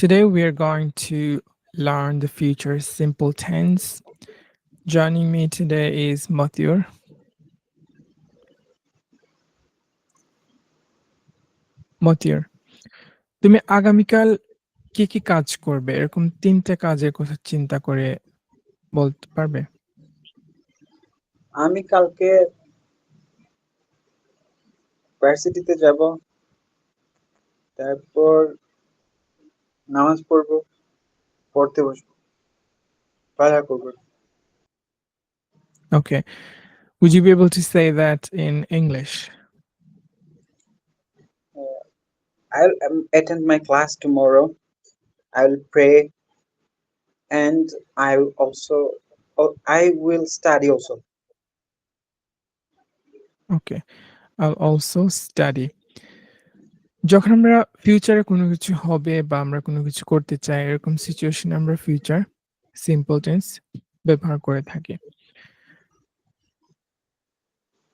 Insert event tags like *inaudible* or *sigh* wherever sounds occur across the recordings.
Today we are going to learn the future simple tense. Joining me today is Mathur. মতির তুমি আগামীকাল কি কি কাজ করবে এরকম তিনটে কাজের কথা চিন্তা করে বলতে পারবে আমি কালকে ভার্সিটিতে যাব তারপর নামাজ পড়বো পড়তে বসবো পড়া করবো Okay. Would you be able to say that in English? I'll um, attend my class tomorrow. I'll pray, and I will also oh, I will study also. Okay. I'll also study. যখন আমরা ফিউচারে কোনো কিছু হবে বা আমরা কোনো কিছু করতে চাই এরকম সিচুয়েশনে আমরা ফিউচার সিম্পল টেন্স ব্যবহার করে থাকি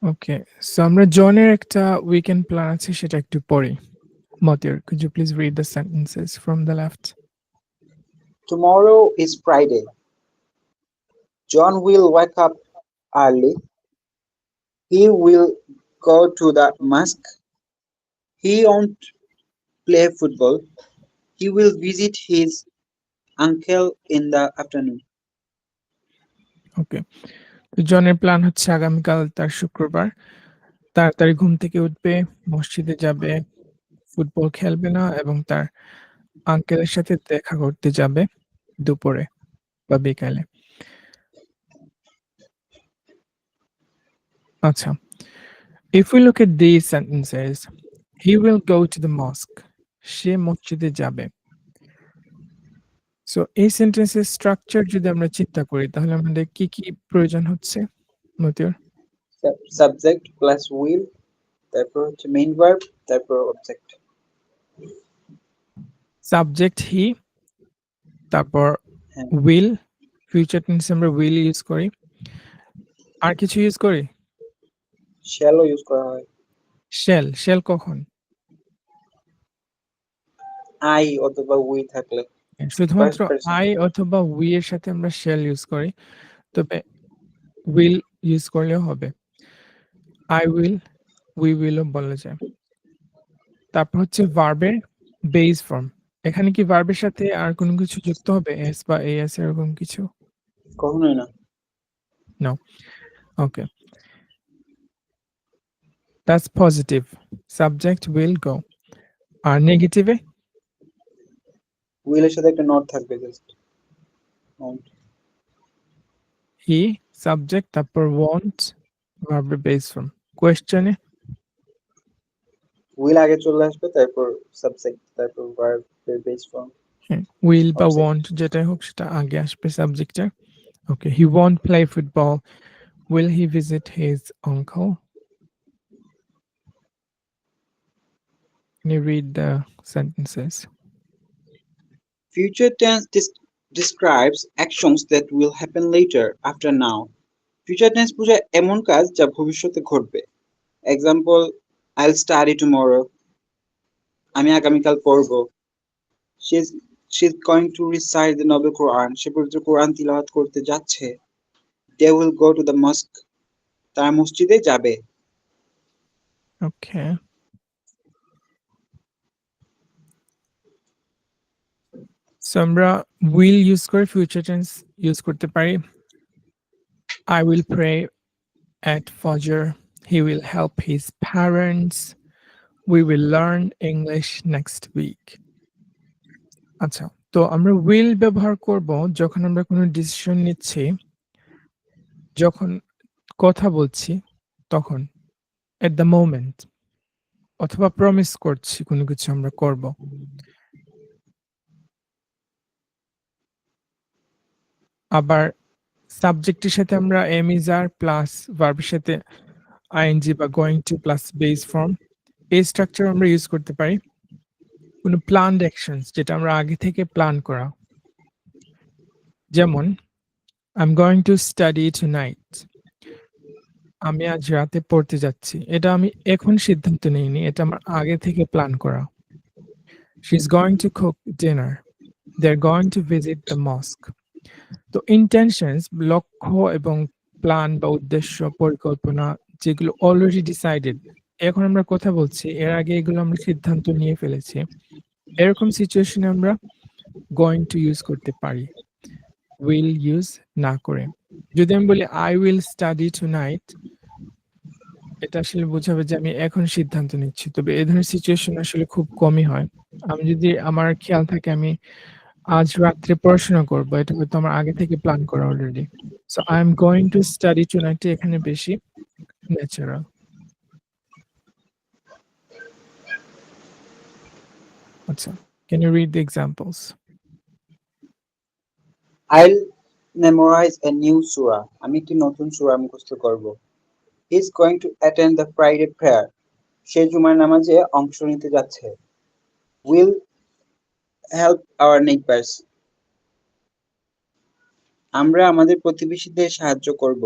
ওকে সো আমরা জনের একটা উইকেন্ড প্ল্যান আছে সেটা একটু পড়ি মতির could you please read the sentences from the left Tomorrow is Friday. John will wake up early. He will go to the mosque. He won't play football. He will visit his uncle in the afternoon. ওকে জনের plan হচ্ছে আগামীকাল তার শুক্রবার তাড়াতাড়ি ঘুম থেকে উঠবে, মসজিদে যাবে, ফুটবল খেলবে না এবং তার আঙ্কেলের সাথে দেখা করতে যাবে দুপুরে বা বিকালে আচ্ছা if we look at these sentences he will go to the mosque সে মসজিদে যাবে সো এই সেন্টেন্সের স্ট্রাকচার যদি আমরা চিন্তা করি তাহলে আমাদের কি কি প্রয়োজন হচ্ছে মতিউর Sub- Subject plus তারপর হচ্ছে main verb. তারপর object. সাবজেক্ট হি তারপর। উইল ফিউচার টেন্সে আমরা উইল ইউজ করি আর কিছু ইউজ করি Shall ও use করা হয়। শেল শেল কখন? I অথবা we থাকলে। শুধুমাত্র আই অথবা উই এর সাথে আমরা শেল ইউজ করি। তবে উইল ইউজ করলেও হবে। আই উইল উই উইলও বলা যায়। তারপর হচ্ছে ভার্বের বেস ফর্ম এখানে কি ভার্বের সাথে আর কোনো কিছু যুক্ত হবে? এস বা এস এরকম কিছু? কখনোই না। ওকে That's positive subject will go আর নেগেটিভে will এর সাথে একটা not থাকবে just. Won't. হি সাবজেক্ট তারপর ওয়ান্ট ভার্বের বেস ফর্ম কোয়েশ্চেনে will আগে চলে আসবে তারপর subject তারপর verb এর base form. উইল বা Object. ওয়ান্ট যেটাই হোক সেটা আগে আসবে সাবজেক্টে okay he want play football will he visit his uncle You read the sentences? Future tense describes actions that will happen later after now. Future tense বোঝায় এমন কাজ যা ভবিষ্যতে ঘটবে। Example, I'll study tomorrow. আমি আগামীকাল পড়ব। She's she's going to recite the Noble Quran. সে পবিত্র কোরআন তিলাওয়াত করতে যাচ্ছে। They will go to the mosque. তারা মসজিদে যাবে। Okay. So আমরা will use করে future tense use করতে পারি I will pray at Fajr. He will help his parents. We will learn English next week. আচ্ছা তো আমরা will ব্যবহার করব যখন আমরা কোনো ডিসিশন নিচ্ছি যখন কথা বলছি তখন এট দ্য মোমেন্ট অথবা প্রমিস করছি কোনো কিছু আমরা করব আবার সাবজেক্টের সাথে আমরা এম ইজ আর প্লাস ভার্বের সাথে আইএনজি বা going to plus base form, এই স্ট্রাকচার আমরা ইউজ করতে পারি। কোনো প্ল্যান্ড অ্যাকশনস যেটা আমরা আগে থেকে প্ল্যান করা। যেমন I am going to study tonight আমি আজ রাতে পড়তে যাচ্ছি। এটা আমি এখন সিদ্ধান্ত নিইনি, এটা আমার আগে থেকে প্ল্যান করা। She is going to cook dinner they're going to visit the mosque. তো ইন্টেনশনস লক্ষ্য এবং প্ল্যান বা উদ্দেশ্য পরিকল্পনা যেগুলো অলরেডি ডিসাইডেড এখন আমরা কথা বলছি, এর আগে এগুলো আমরা সিদ্ধান্ত নিয়ে ফেলেছি, এরকম সিচুয়েশনে আমরা গোয়িং টু ইউজ করতে পারি উইল ইউজ না করে। যদি আমি বলি I will study tonight এটা আসলে বোঝাবে যে আমি এখন সিদ্ধান্ত নিচ্ছি। তবে এ ধরনের সিচুয়েশন আসলে খুব কমই হয়। আমি যদি, আমার খেয়াল থাকে, আমি আজ রাত্রে পড়াশোনা করব, এটা হয়তো আমার আগে থেকে প্ল্যান করা already so I am going to study to এখানে বেশি ন্যাচারাল আচ্ছা can you read the examples I'll memorize a new surah. আমি একটি নতুন সূরা মুখস্থ করব। He is going to attend the Friday prayer. সে জুমার নামাজে অংশ নিতে যাচ্ছে। Will help our neighbors. আমরা আমাদের প্রতিবেশীদের সাহায্য করব।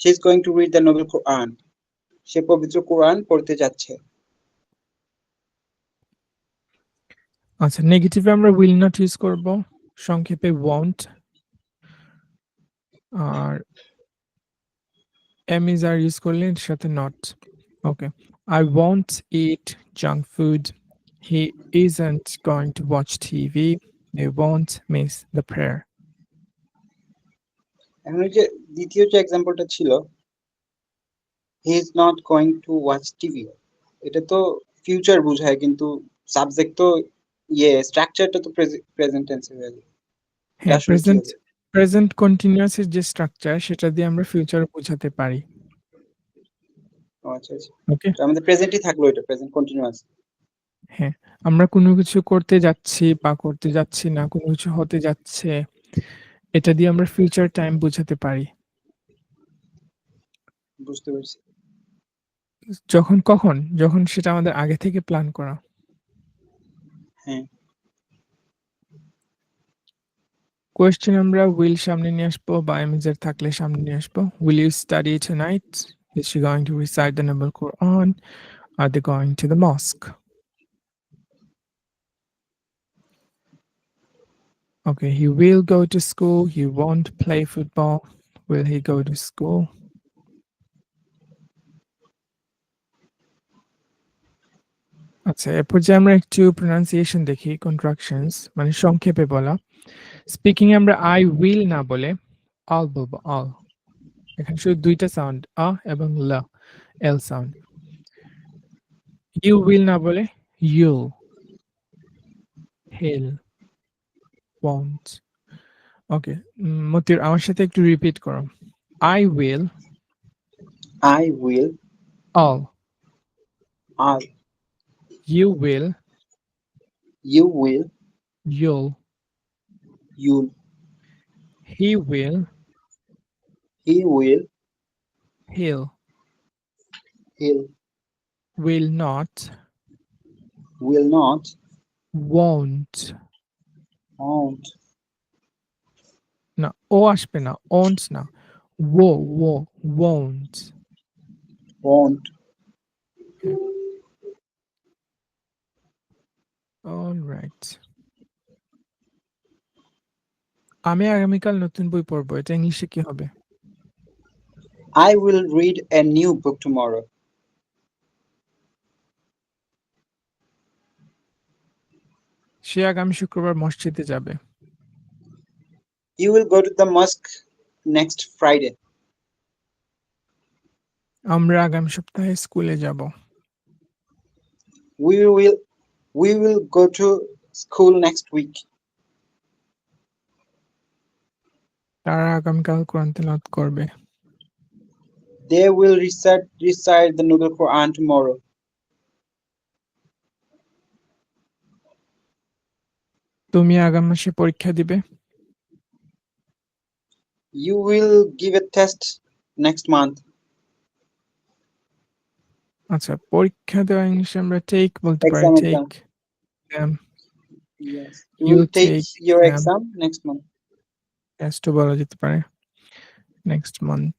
She is going to read the noble Quran. সে পবিত্র কোরআন পড়তে যাচ্ছে। আচ্ছা নেগেটিভে আমরা উইল নট ইউজ করব, সংক্ষেপে ওয়ান্ট আর এম ইজ আর ইউজ করলে সাথে not okay I want eat junk food he isn't going to watch TV they want miss the prayer এখন যে দ্বিতীয় যে এক্সাম্পলটা ছিল he is not going to watch TV এটা তো ফিউচার বোঝায় কিন্তু সাবজেক্ট তো ইয়ে স্ট্রাকচারটা তো প্রেজেন্ট টেন্সে হয়ে যায়। হ্যাঁ প্রেজেন্ট? প্রেজেন্ট কন্টিনিউয়াসের যে স্ট্রাকচার সেটা দিয়ে আমরা ফিউচার বোঝাতে পারি। আচ্ছা আচ্ছা। ওকে আমাদের প্রেজেন্টই থাকল এটা প্রেজেন্ট কন্টিনিউয়াস হ্যাঁ আমরা কোনো কিছু করতে যাচ্ছি বা করতে যাচ্ছি না কোনো কিছু হতে যাচ্ছে এটা দিয়ে আমরা ফিউচার টাইম বোঝাতে পারি। বুঝতে পারছি। যখন কখন? যখন সেটা আমাদের আগে থেকে প্ল্যান করা। হ্যাঁ। কোয়েশ্চেন আমরা উইল সামনে নিয়ে আসব বা এমএজের থাকলে সামনে নিয়ে আসব। Will you study tonight is she going to recite the noble Quran are they going to the mosque Okay, he will go to school. He won't play football. Will he go to school? আচ্ছা এরপর যে আমরা একটু pronunciation দেখি contractions মানে সংক্ষেপে বলা speaking আমরা আই উইল না বলে অল বলবো অল এখানে শুধু দুইটা সাউন্ড আ এবং ল এল সাউন্ড ইউ উইল না বলে ইউ হেল won't ওকে মতির আমার সাথে একটু রিপিট করো। I will I will all I you will you will you'll you he will he will he'll he'll will not will not won't. won't না ও আসবে না won't না wo wo won't won't all right আমি আগামীকাল নতুন বই পড়বো এটা ইংলিশে কি হবে I will read a new book tomorrow. সে আগামী শুক্রবার মসজিদে যাবে You will go to the mosque next Friday. আমরা আগামী সপ্তাহে স্কুলে যাব We will we will go to school next week. তারা আগামীকাল কোরআন তেলাওয়াত করবে They will recite recite the Noble Quran tomorrow. তুমি আগামী মাসে পরীক্ষা দিবে You will give a test next month. আচ্ছা পরীক্ষা দেওয়া ইংলিশে আমরা টেক বলতে পারি Exam, take exam. Yes. You You will take, take your exam. exam next month. টেস্টও বলা যেতে পারে next month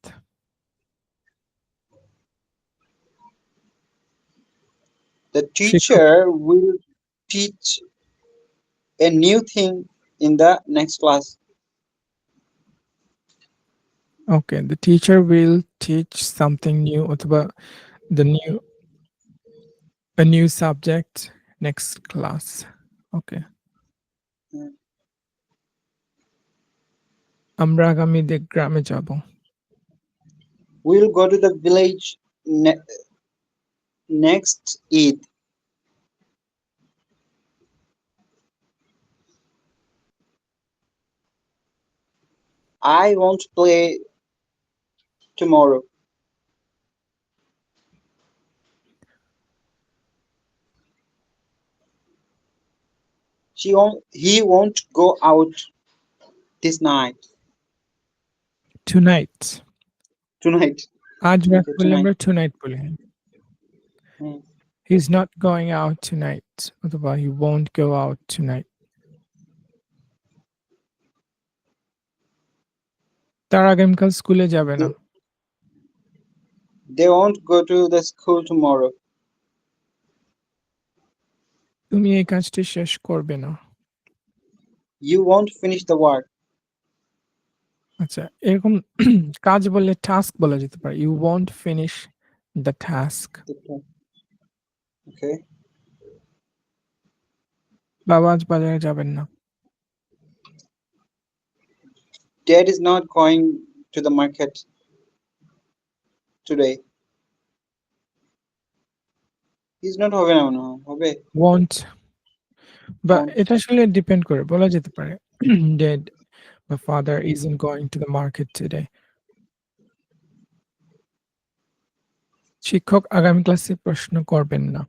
The teacher will teach a new thing in the next class. Okay, the teacher will teach something new অথবা the new a new subject next class. Okay. হুম। আমরা আগামীতে গ্রামে যাব We'll go to the village ne- next Eid. I won't play tomorrow. She won't, he won't go out this night, tonight tonight. আজ রাত Okay, বলে tonight. আমরা tonight বলি হুম। he's not going out tonight অথবা he won't go out tonight তার আগামীকাল স্কুলে যাবে না। They won't go to the school tomorrow. তুমি এই কাজটি শেষ করবে না। You won't finish the work. আচ্ছা এরকম কাজ বললে টাস্ক বলা যেতে পারে। You want finish the task okay বাবা আজ বাজারে যাবেন না। Dad is not going to the market today. He's not হবে না মনে হয় হবে ওয়ন্ট বা Won't. এটা আসলে ডিপেন্ড করে বলা যেতে পারে *clears throat* dad my father isn't going to the market today শিক্ষক আগামী ক্লাসে প্রশ্ন করবেন না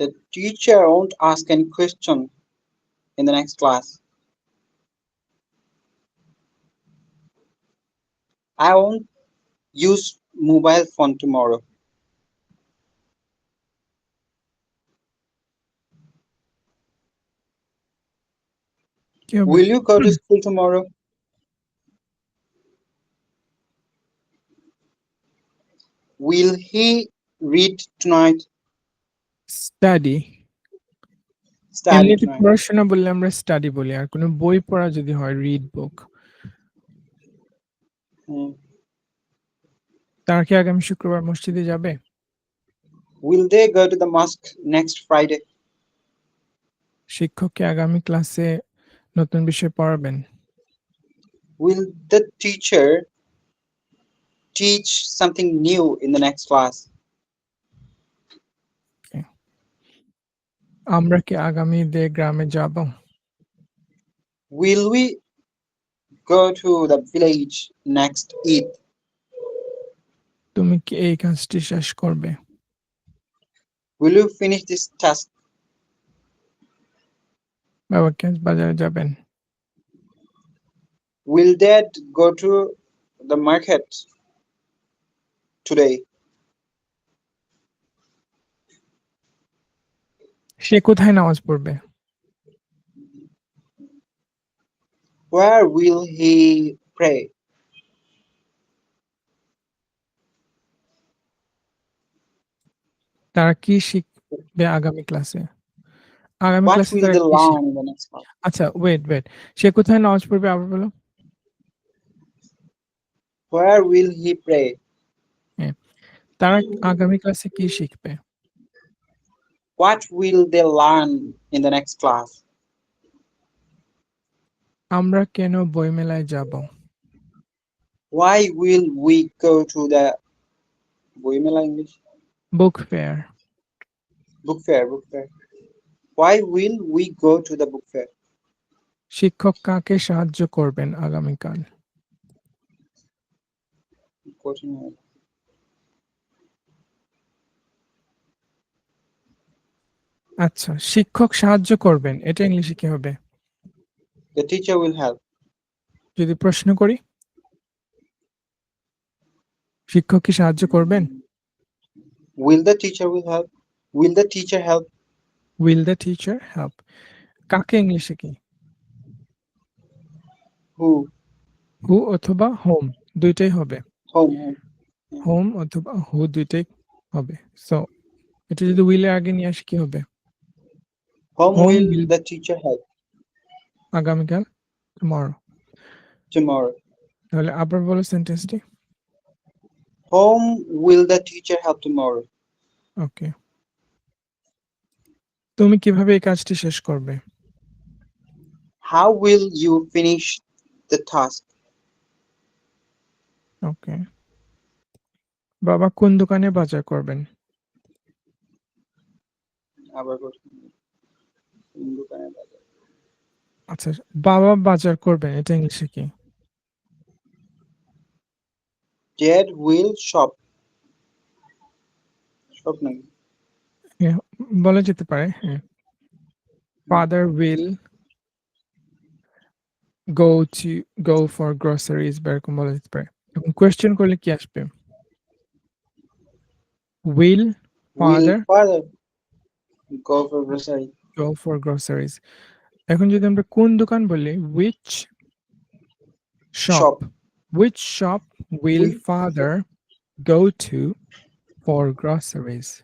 The teacher won't ask any question in the next class. I won't use mobile phone tomorrow. কি হবে? Will you go to school tomorrow? Will he read tonight? Study Study এমনিতে tonight. পড়াশোনা বললে আমরা স্টাডি বলি আর কোনো বই পড়া যদি হয় রিড বুক Hmm. তারা কি আগামী শুক্রবার মসজিদে যাবে Will they go to the mosque next Friday? শিক্ষককে আগামী ক্লাসে নতুন বিষয় পড়াবেন Will the teacher teach something new in the next class? আমরা কি আগামী দে গ্রামে যাব Will we go to the village next Eid? তুমি কি এই কাজটি শেষ করবে Will you finish this task? বাবা কি আজ বাজারে যাবেন Will dad go to the market today? সে কোথায় নামাজ পড়বে Where will he pray? তারা কি শিখবে আগামী ক্লাসে আগামী What ক্লাসে will তারা they কি শিখ- learn in the next class? আচ্ছা ওয়েট ওয়েট সে কোথায় নামাজ পড়বে আবার বলো Where will he pray? তারা আগামী ক্লাসে কি শিখবে What will they learn in the next class? আমরা কেন বইমেলায় যাব Why will we go to the Boimela English book fair book fair? Book fair. Why will we go to the book fair? শিক্ষক কাকে সাহায্য করবেন আগামীকাল Continue. আচ্ছা শিক্ষক সাহায্য করবেন এটা ইংলিশে কি হবে The teacher will help. যদি প্রশ্ন করি শিক্ষক কি সাহায্য করবেন Will the teacher will help? Will the teacher help? Will the teacher help কাকে ইংলিশে কি Who? হু অথবা হোম দুইটাই হবে Home. home. হোম অথবা হু দুইটাই হবে সো এটা যদি উইলের আগে নিয়ে আসি কি হবে Whom Whom will will- the teacher help? আগামীকাল টুমরো tomorrow. তাহলে আবার বলো সেন্টেন্সটি Whom will the teacher help tomorrow? ওকে তুমি কীভাবে এই কাজটি শেষ করবে How will you finish the task? ওকে বাবা কোন দোকানে বাজার করবেন আবার কোন দোকানে বাজার? আচ্ছা বাবা বাজার করবেন এটা ইংলিশে কি Dad will shop. Shop নাকি? বলা যেতে পারে হ্যাঁ father will go to go for groceries বা এরকম বলা যেতে পারে এখন কোয়েশ্চেন করলে কি আসবে will Will Father. father go for grocery? Go for groceries এখন যদি আমরা কোন দোকান বলি which shop Shop. Which shop will father go to for groceries?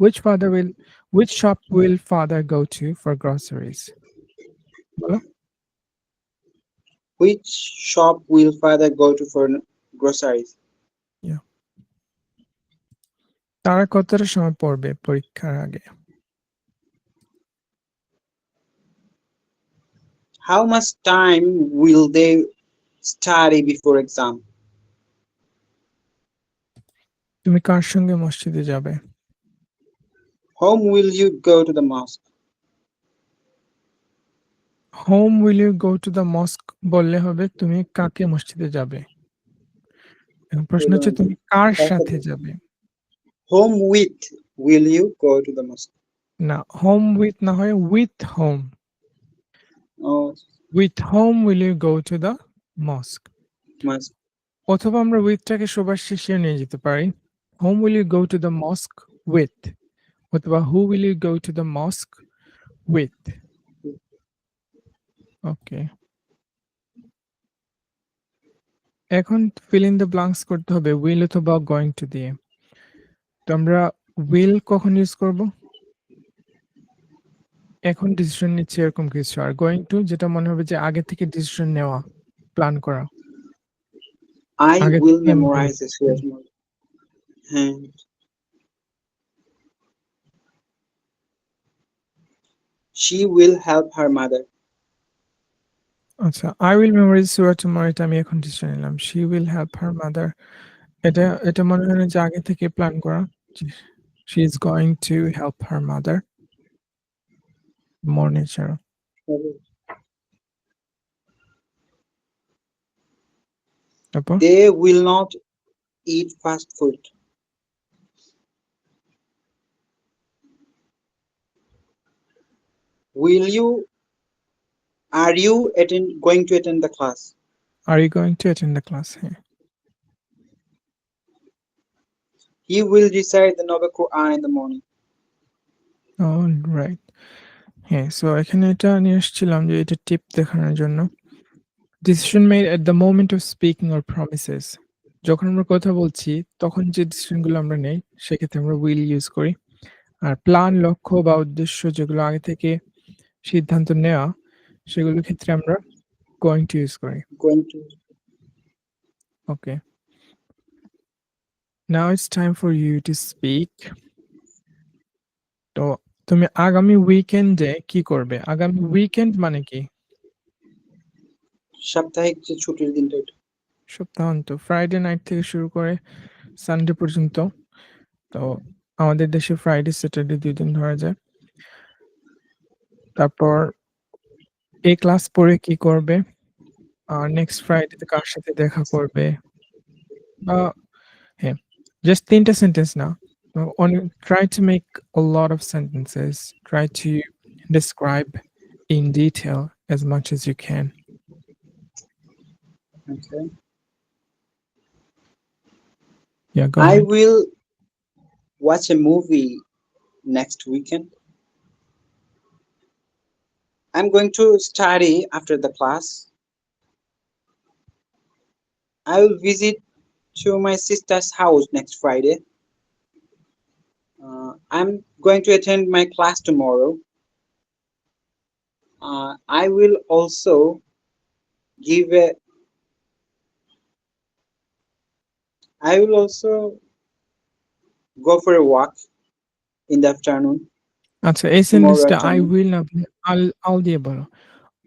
Which father will which shop will father go to for groceries? Which shop will father go to for groceries? তারা কতটা সময় পড়বে পরীক্ষার আগে How much time will they study before exam? তুমি কার সঙ্গে মসজিদে যাবে Whom will you go to the mosque? Home will you go to the mosque বললে হবে তুমি কাকে মসজিদে যাবে এখন প্রশ্ন হচ্ছে তুমি কার কার সাথে সাথে? যাবে Whom with will you go to the mosque? না হোম উইথ না হয় with whom Oh, with whom will you go to the mosque mosque. অথবা আমরা উইথটাকে সবার শেষে নিয়ে যেতে পারি। Whom will you go to the mosque with অথবা who will you go to the mosque with okay এখন ফিল ইন দ্য ব্লাঙ্কস করতে হবে। উইল অথবা গোয়িং টু দিয়ে। তো আমরা উইল কখন ইউজ করব? এখন ডিসিশন নিচ্ছে এরকম কিছু আর গোয়িং টু যেটা মনে হবে যে আগে থেকে ডিসিশন নেওয়া প্ল্যান করা I আগে will থেকে আমি memorize this word more. Hmm. She will help her mother. আচ্ছা আই উইল মেমোরাইজ সুরা টুমরো এটা আমি এখন ডিসিশন নিলাম she will help her mother এটা এটা মনে হয় না যে আগে থেকে প্ল্যান করা she is going to help her mother more nature তারপর They will not eat fast food. Will you are you attend going to attend the class? Are you going to attend the class হ্যাঁ He will recite the Noble Quran in the morning. All right হ্যাঁ so এখানে এটা নিয়ে এসেছিলাম যে এটা tip দেখানোর জন্য। Decision made at the moment of speaking or promises যখন আমরা কথা বলছি তখন যে ডিসিশনগুলো আমরা নেই সেক্ষেত্রে আমরা উইল ইউজ করি। আর প্ল্যান লক্ষ্য বা উদ্দেশ্য যেগুলো আগে থেকে সিদ্ধান্ত নেওয়া সেগুলোর ক্ষেত্রে আমরা গোয়িং টু ইউজ করি। To Okay. Now it's time for you to তো তুমি আগামী উইকেন্ডে কি করবে? আগামী উইকেন্ড মানে কি? সাপ্তাহিক যে ছুটির দিনটা ওটা। সপ্তাহান্ত ফ্রাইডে নাইট থেকে শুরু করে সানডে পর্যন্ত। তো আমাদের দেশে ফ্রাইডে স্যাটারডে দুই দিন ধরা যায়। তারপর এই ক্লাস পড়ে কি করবে? আর নেক্সট ফ্রাইডেতে কার সাথে দেখা করবে? বা হ্যাঁ জাস্ট তিনটা সেন্টেন্স না। On try to make a lot of sentences try to describe in detail as much as you can Okay. yeah go I ahead. will watch a movie next weekend. I'm going to study after the class. I will visit to my sister's house next Friday. Uh, I'm going to attend my class tomorrow. uh, I will also give a I will also go for a walk in the afternoon. আচ্ছা এই সেন্টেন্সটা I afternoon. Will না আল আল দিয়ে বলো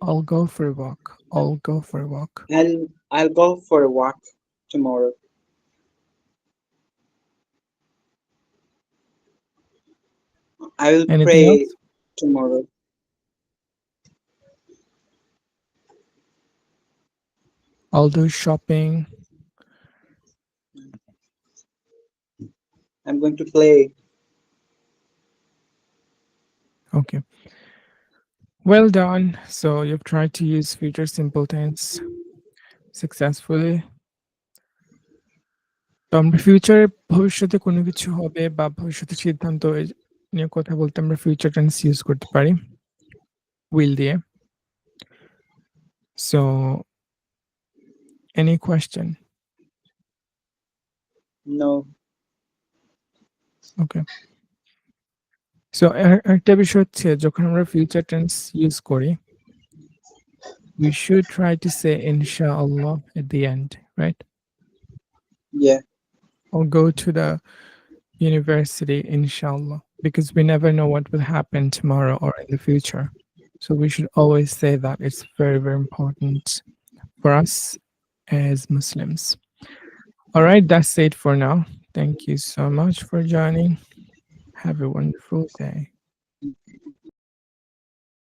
I'll go for a walk. I'll go for a walk. I'll I'll go for a walk tomorrow. I will Anything pray else? tomorrow. I'll do shopping. I'm going to play. Okay. Well done. So you've tried to use future simple tense successfully. তো আমরা ফিউচারে ভবিষ্যতে কোনো কিছু হবে বা ভবিষ্যতে সিদ্ধান্ত এ- নিয়ে কথা বলতে আমরা ফিউচার টেন্স ইউজ করতে পারি উইল দিয়ে so any question No. Okay so একটা বিষয় হচ্ছে যখন আমরা ফিউচার টেন্স ইউজ করি we should try to say inshallah at the end right Yeah. or go to the university inshallah because we never know what will happen tomorrow or in the future. So we should always say that it's very very important for us as muslims. All right that's it for now. Thank you so much for joining. Have a wonderful day